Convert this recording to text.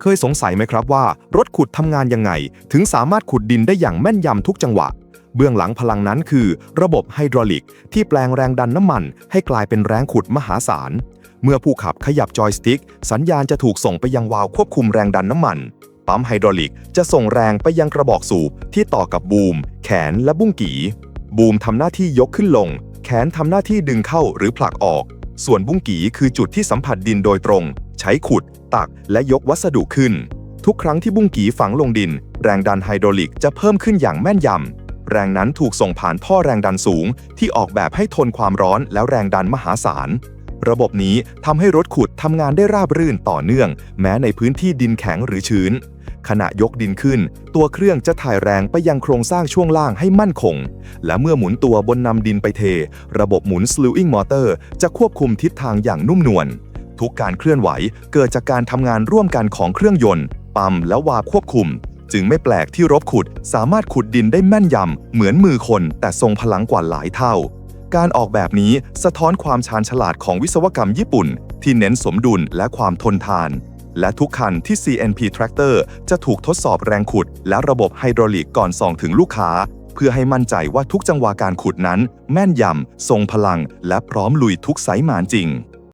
เคยสงสัยไหมครับว่า รถขุดทำงานยังไง ถึงสามารถขุดดินได้อย่างแม่นยำทุกจังหวะ เบื้องหลังพลังนั้นคือ ระบบไฮดรอลิก ที่แปลงแรงดันน้ำมัน ให้กลายเป็นแรงขุดมหาศาล เมื่อผู้ขับขยับจอยสติ๊ก สัญญาณจะถูกส่งไปยังวาล์วควบคุมแรงดันน้ำมันปั๊มไฮดรอลิกจะส่งแรงไปยังกระบอกสูบที่ต่อกับบูม แขนและบุ้งกีบูมทำหน้าที่ยกขึ้นลง แขนทำหน้าที่ดึงเข้าหรือผลักออก ส่วนบุ้งกีคือจุดที่สัมผัสดินโดยตรง ใช้ขุด ตักและยกวัสดุขึ้น ทุกครั้งที่บุ้งกีฝังลงดิน แรงดันไฮดรอลิกจะเพิ่มขึ้นอย่างแม่นยำ แรงนั้นถูกส่งผ่านท่อแรงดันสูง ที่ออกแบบให้ทนความร้อนแล้วแรงดันมหาศาล ระบบนี้ทำให้รถขุดทำงานได้ราบรื่นต่อเนื่อง แม้ในพื้นที่ดินแข็งหรือชื้น ขณะยกดินขึ้น ตัวเครื่องจะถ่ายแรงไปยังโครงสร้างช่วงล่างให้มั่นคง และเมื่อหมุนตัวบนนำดินไปเท ระบบหมุน slewing motor จะควบคุมทิศทางอย่างนุ่มนวล ทุกการเคลื่อนไหวเกิดจากการทำงานร่วมกันของเครื่องยนต์ ปั๊มและวาล์วควบคุม จึงไม่แปลกที่รถขุดสามารถขุดดินได้แม่นยำเหมือนมือคน แต่ทรงพลังกว่าหลายเท่า การออกแบบนี้สะท้อนความชาญฉลาดของวิศวกรรมญี่ปุ่น ที่เน้นสมดุลและความทนทาน และทุกคันที่ CNP Tractor จะถูกทดสอบแรงขุด และระบบไฮดรอลิกก่อนส่งถึงลูกค้าเพื่อให้มั่นใจว่าทุกจังหวะการขุดนั้น แม่นยำ ทรงพลัง และพร้อมลุยทุกไซส์มานจริง